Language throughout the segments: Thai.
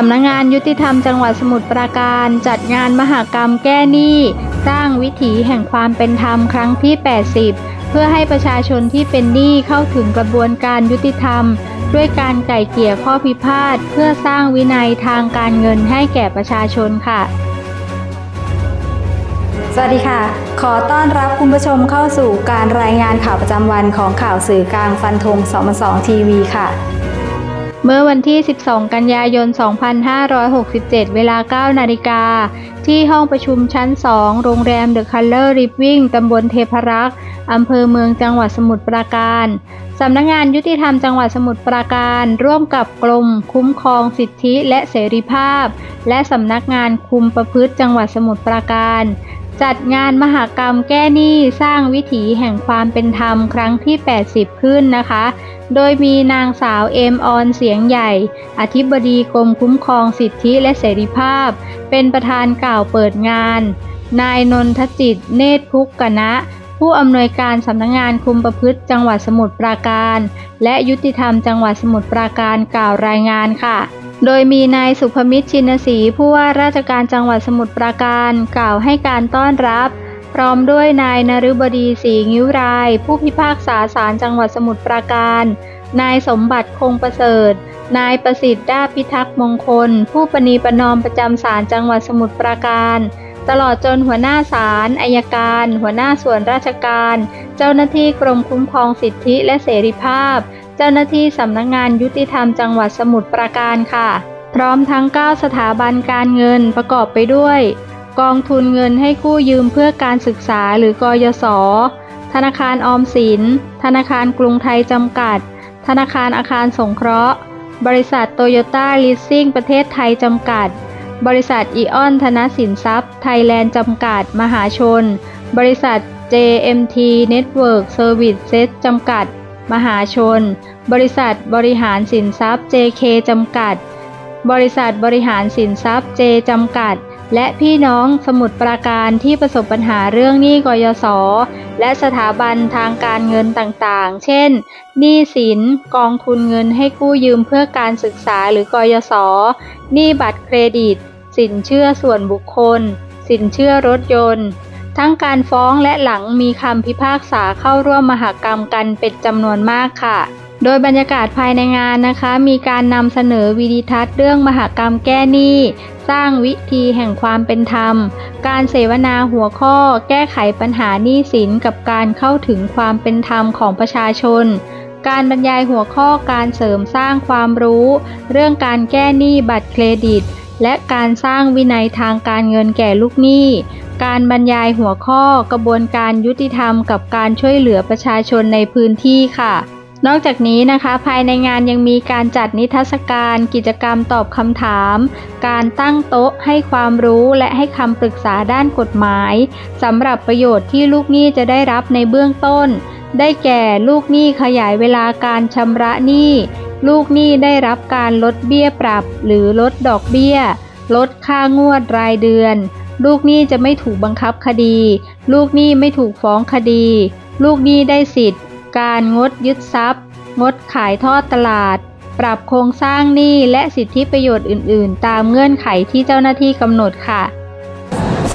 สำนักงานยุติธรรมจังหวัดสมุทรปราการ จัดงานมหากรรมแก้หนี้ สร้างวิถีแห่งความเป็นธรรมครั้งที่ 80 เพื่อให้ประชาชนที่เป็นหนี้เข้าถึงกระบวนการยุติธรรม ด้วยการไก่เกลี่ยข้อพิพาทเพื่อสร้างวินัยทางการเงินให้แก่ประชาชนค่ะ สวัสดีค่ะ ขอต้อนรับคุณผู้ชมเข้าสู่การรายงานข่าวประจำวันของข่าวสื่อกลางฟันธง2 2ทีวีค่ะ เมื่อวันที่ 12 กันยายน 2567 เวลา 9 นาฬิกา ที่ห้องประชุมชั้น 2 โรงแรมเดอะคัลเลอร์ริฟวิ่งตำบลเทพรักษ์อำเภอเมืองจังหวัดสมุทรปราการ สำนักงานยุติธรรมจังหวัดสมุทรปราการ ร่วมกับกรมคุ้มครองสิทธิและเสรีภาพ และสำนักงานคุมประพฤติจังหวัดสมุทรปราการ จัดงานมหกรรมแก้หนี้สร้างวิถีแห่งความเป็นธรรมครั้งที่ 80 ขึ้นนะคะ โดยมีนางสาวเอมออนเสียงใหญ่ อธิบดีกรมคุ้มครองสิทธิและเสรีภาพ เป็นประธานกล่าวเปิดงาน นายนนทจิต เนตรพุกกนะ ผู้อำนวยการสำนักงงานคุมประพฤติจังหวัดสมุทรปราการ และยุติธรรมจังหวัดสมุทรปราการกล่าวรายงานค่ะ โดยมีนายสุภมิตรชินศรีผู้ว่าราชการจังหวัดสมุทรปราการกล่าวให้การต้อนรับ พร้อมด้วยนายนฤบดีศรีงิ้วราย ผู้พิพากษาศาลจังหวัดสมุทรปราการ นายสมบัติคงประเสริฐ นายประสิทธิ์ด้าพิทักษ์มงคล ผู้ปณีประนอมประจำศาลจังหวัดสมุทรปราการ ตลอดจนหัวหน้าศาลอายการ หัวหน้าส่วนราชการ เจ้าหน้าที่กรมคุ้มครองสิทธิและเสรีภาพ เจ้าหน้าที่สำนักงานยุติธรรมจังหวัดสมุทรปราการค่ะ พร้อมทั้ง 9 สถาบันการเงินประกอบไปด้วย กองทุนเงินให้กู้ยืมเพื่อการศึกษาหรือกยศ ธนาคารออมสิน ธนาคารกรุงไทยจำกัด ธนาคารอาคารสงเคราะห์ บริษัทโตโยต้าลิสซิ่งประเทศไทยจำกัด บริษัทอีออนธนสินทรัพย์ ไทยแลนด์จำกัด มหาชน บริษัท JMT Network Services จำกัด มหาชน บริษัทบริหารสินทรัพย์ JK จำกัด บริษัทบริหารสินทรัพย์ J จำกัด และพี่น้องสมุทรปราการที่ประสบปัญหาเรื่องหนี้กยศ และสถาบันทางการเงินต่างๆ เช่น หนี้สิน กองทุนเงินให้กู้ยืมเพื่อการศึกษาหรือกยศ หนี้บัตรเครดิต สินเชื่อส่วนบุคคล สินเชื่อรถยนต์ ทั้งการฟ้องและหลังมีคำพิพากษาเข้าร่วมมหากรรมกันเป็นจำนวนมากค่ะโดยบรรยากาศภายในงานนะคะ มีการนำเสนอวิดีทัศน์เรื่องมหากรรมแก้หนี้ สร้างวิธีแห่งความเป็นธรรม การเสวนาหัวข้อ แก้ไขปัญหาหนี้สินกับการเข้าถึงความเป็นธรรมของประชาชน การบรรยายหัวข้อการเสริมสร้างความรู้ เรื่องการแก้หนี้บัตรเครดิต และการสร้างวินัยทางการเงินแก่ลูกหนี้ การบรรยายหัวข้อกระบวนการยุติธรรมกับการช่วยเหลือประชาชนในพื้นที่ค่ะ นอกจากนี้นะคะภายในงานยังมีการจัดนิทรรศการกิจกรรมตอบคำถาม การตั้งโต๊ะให้ความรู้และให้คำปรึกษาด้านกฎหมายสำหรับประโยชน์ที่ลูกหนี้จะได้รับในเบื้องต้น ได้แก่ลูกหนี้ขยายเวลาการชำระหนี้ ลูกหนี้ได้รับการลดเบี้ยปรับ หรือลดดอกเบี้ย ลดค่างวดรายเดือน ลูกหนี้จะไม่ถูกบังคับคดี ลูกหนี้ไม่ถูกฟ้องคดี ลูกหนี้ได้สิทธิ์ การงดยึดทรัพย์ งดขายทอดตลาด ปรับโครงสร้างหนี้และสิทธิประโยชน์อื่น ๆ ตามเงื่อนไขที่เจ้าหน้าที่กำหนดค่ะ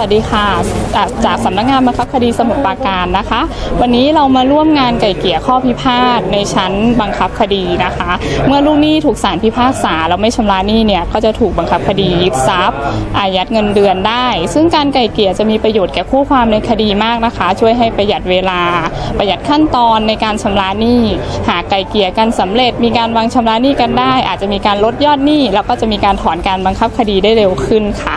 วัสดีค่ะจากจากสำนักงานบังคับคดีสมุทรปราการนะคะ วันนี้เรามาร่วมงานไก่เกี่ยข้อพิพาทในชั้นบังคับคดีนะคะ เมื่อลูกหนี้ถูกศาลพิพากษาแล้วไม่ชำระหนี้เนี่ยก็จะถูกบังคับคดียึดทรัพย์อายัดเงินเดือนได้ ซึ่งการไก่เกี่ยจะมีประโยชน์แก่คู่ความในคดีมากนะคะ ช่วยให้ประหยัดเวลา ประหยัดขั้นตอนในการชำระหนี้ หากไก่เกี่ยกันสำเร็จ มีการวางชำระหนี้กันได้ อาจจะมีการลดยอดหนี้แล้วก็จะมีการถอนการบังคับคดีได้เร็วขึ้นค่ะ